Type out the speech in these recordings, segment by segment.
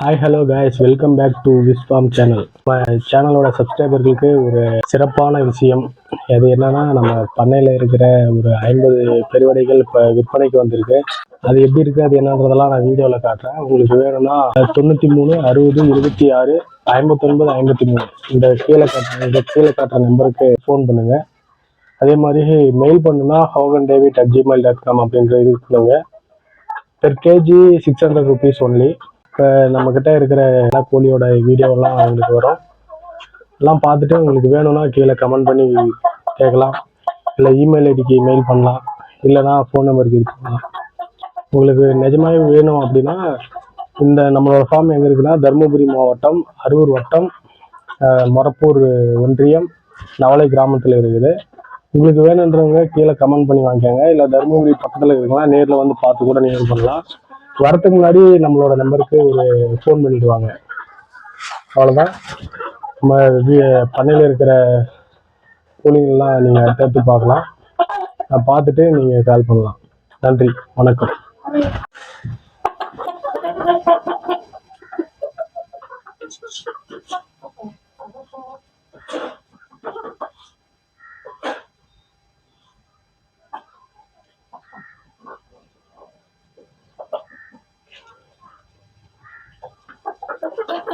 Hi hello guys welcome back to Vishwam channel சேனலோட சப்ஸ்கிரைபர்களுக்கு ஒரு சிறப்பான விஷயம். அது என்னன்னா நம்ம பண்ணையில் இருக்கிற ஒரு ஐம்பது பெருவடைகள் இப்போ விற்பனைக்கு வந்திருக்கு. அது எப்படி இருக்குது அது என்னன்றதெல்லாம் நான் வீடியோவில் காட்டுறேன். உங்களுக்கு வேணும்னா தொண்ணூற்றி மூணு அறுபது இருபத்தி ஆறு ஐம்பத்தொன்பது ஐம்பத்தி மூணு. இந்த கீழே காட்டுற இந்த கீழே காட்டுற நம்பருக்கு ஃபோன் பண்ணுங்கள் அதே மாதிரி மெயில் பண்ணுன்னா Hogan David at Gmail dot com அப்படின்ற இது பண்ணுங்க per kg six hundred rupees only இப்போ நம்மக்கிட்ட இருக்கிற எல்லா கோழியோட வீடியோலாம் உங்களுக்கு வரும். எல்லாம் பார்த்துட்டு உங்களுக்கு வேணும்னா கீழே கமெண்ட் பண்ணி கேட்கலாம். இல்லை இமெயில் ஐடிக்கு மெயில் பண்ணலாம். இல்லைனா ஃபோன் நம்பருக்கு இது பண்ணலாம். உங்களுக்கு நிஜமாகவே வேணும் அப்படின்னா இந்த நம்மளோட ஃபார்ம் எங்கே இருக்குன்னா தருமபுரி மாவட்டம் அரூர் வட்டம் மொரப்பூர் ஒன்றியம் நவலை கிராமத்தில் இருக்குது. உங்களுக்கு வேணுன்றவங்க கீழே கமெண்ட் பண்ணி வாங்கிக்கோங்க. இல்லை தருமபுரி பக்கத்தில் இருக்குன்னா நேரில் வந்து பார்த்து கூட நீங்கள் பண்ணலாம். வரத்துக்கு முன்னாடி நம்மளோட நம்பருக்கு ஒரு ஃபோன் பண்ணிடுவாங்க. அவ்வளோதான் நம்ம வி- பண்ணையில் இருக்கிற கோழிங்கள்லாம் நீங்கள் தேர்த்து பார்க்கலாம். நான் பார்த்துட்டு நீங்கள் கால் பண்ணலாம். நன்றி. வணக்கம்.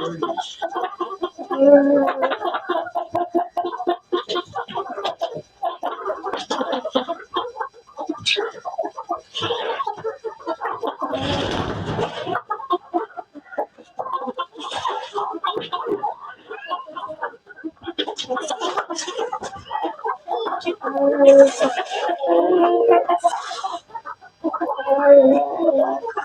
Oh, my God.